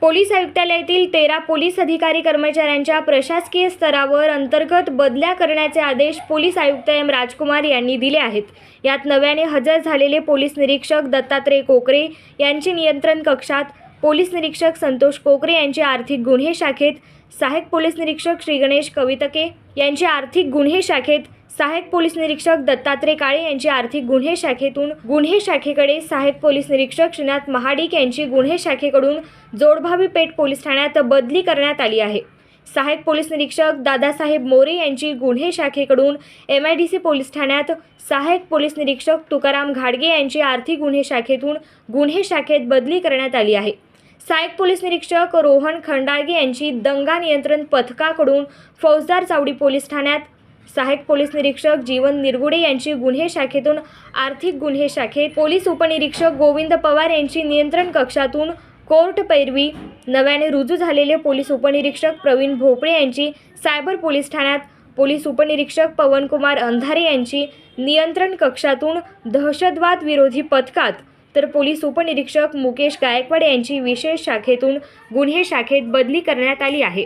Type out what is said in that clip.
Police आयुक्तालयातील तेरा police अधिकारी कर्मचाऱ्यांच्या प्रशासकीय स्तरावर अंतर्गत बदल्या करण्याचे आदेश पोलीस आयुक्त एम राजकुमार यांनी दिले आहेत. यात नव्याने हजर झालेले पोलीस निरीक्षक दत्तात्रय कोकरे यांचे नियंत्रण कक्षात पोलीस निरीक्षक संतोष कोकरे यांचे आर्थिक गुन्हे शाखेत सहाय्यक पोलीस निरीक्षक श्रीगणेश कवितके यांचे आर्थिक गुन्हे शाखेत सहाय्यक पोलीस निरीक्षक दत्तात्रय काळे यांची आर्थिक गुन्हे शाखेतून गुन्हे शाखेकडे सहाय्यक पोलीस निरीक्षक श्रीनाथ महाडिक यांची गुन्हे शाखेकडून जोडभावी पेठ पोलीस ठाण्यात बदली करण्यात आली आहे. सहाय्यक पोलीस निरीक्षक दादासाहेब मोरे यांची गुन्हे शाखेकडून M I D C police ठाण्यात सहाय्यक पोलीस निरीक्षक तुकाराम घाडगे यांची आर्थिक गुन्हे शाखेतून गुन्हे शाखेत बदली करण्यात आली आहे. सहाय्यक पोलीस निरीक्षक रोहन खंडाळगे यांची दंगा नियंत्रण पथकाकडून फौजदार चावडी पोलीस ठाण्यात सहाय्यक पोलीस निरीक्षक जीवन निरगुडे यांची गुन्हे शाखेतून आर्थिक गुन्हे शाखेत पोलीस उपनिरीक्षक गोविंद पवार यांची नियंत्रण कक्षातून कोर्ट पैरवी. नव्याने रुजू झालेले पोलीस उपनिरीक्षक प्रवीण भोपळे यांची सायबर पोलीस ठाण्यात. पोलीस उपनिरीक्षक पवनकुमार अंधारे यांची नियंत्रण कक्षातून दहशतवाद विरोधी पथकात. तर पोलीस उपनिरीक्षक मुकेश गायकवाड यांची विशेष शाखेतून गुन्हे शाखेत बदली करण्यात आली आहे.